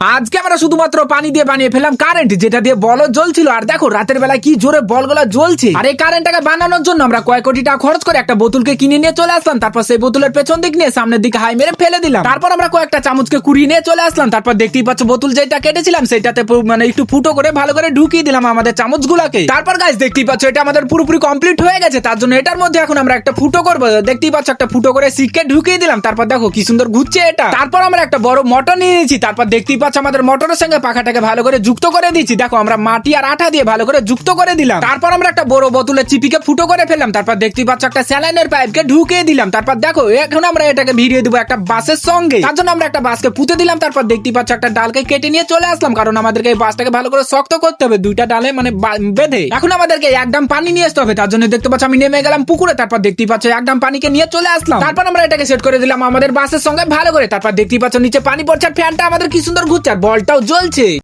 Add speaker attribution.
Speaker 1: আজকে আমরা শুধুমাত্র পানি দিয়ে বানিয়ে ফেলাম কারেন্ট যেটা দিয়ে বল জ্বলছিল। আর দেখো, রাতের বেলায় কি জোরে বলগুলা জ্বলছে। আর এই কারেন্টটাকে বানানোর জন্য আমরা কয়েক কোটি টাকা খরচ করে একটা বোতলকে কিনে নিয়ে চলে আসলাম। তারপর সেই বোতলের পেছন দিক নিয়ে সামনের দিকে হাই মেরে ফেলে দিলাম। তারপর আমরা কয়েকটা চামচকে কুড়িয়ে নিয়ে চলে আসলাম। তারপর দেখতেই পাচ্ছ বোতল যেটা কেটেছিলাম সেটাতে মানে একটু ফুটো করে ভালো করে ঢুকিয়ে দিলাম আমাদের চামচগুলাকে। তারপর গাছ দেখতেই পাচ্ছ এটা আমাদের পুরোপুরি কমপ্লিট হয়ে গেছে। তার জন্য এটার মধ্যে এখন আমরা একটা ফুটো করব। দেখতেই পাচ্ছ একটা ফুটো করে সিটকে ঢুকিয়ে দিলাম। তারপর দেখো কি সুন্দর ঘুরছে এটা। তারপর আমরা একটা বড় মোটর নিয়ে নিয়েছি। তারপর দেখতেই পাচ্ছ আমাদের মোটরের সঙ্গে পাখাটাকে ভালো করে যুক্ত করে দিয়েছি। দেখো, আমরা মাটি আর আঠা দিয়ে ভালো করে যুক্ত করে দিলাম। তারপর আমরা একটা বড় বোতলের চিপিকে ফুটো করে ফেললাম। তারপর দেখতে পাচ্ছ একটা স্যালাইনের পাইপকে ঢুকিয়ে দিলাম। তারপর দেখো, এখন আমরা এটাকে ভিড়িয়ে দেবো একটা বাসের সঙ্গে। তার জন্য আমরা একটা বাসকে পুঁতে দিলাম। তারপর দেখতে পাচ্ছ একটা ডালকে কেটে নিয়ে চলে আসলাম। কারণ আমাদেরকে এই বাসটাকে ভালো করে শক্ত করতে হবে। দুইটা ডালে মানে বেঁধে। এখন আমাদেরকে একদম পানি নিয়ে আসতে হবে। তার জন্য দেখতে পাচ্ছ আমি নেমে গেলাম পুকুরে। তারপর দেখতে পাচ্ছ একদম পানিকে নিয়ে চলে আসলাম। তারপর আমরা এটাকে সেট করে দিলাম আমাদের বাসের সঙ্গে ভালো করে। তারপর দেখতেই পাচ্ছ নিচে পানি পড়ছে। ফ্যানটা আমাদের কি সুন্দর আর বলটাও জ্বলছে।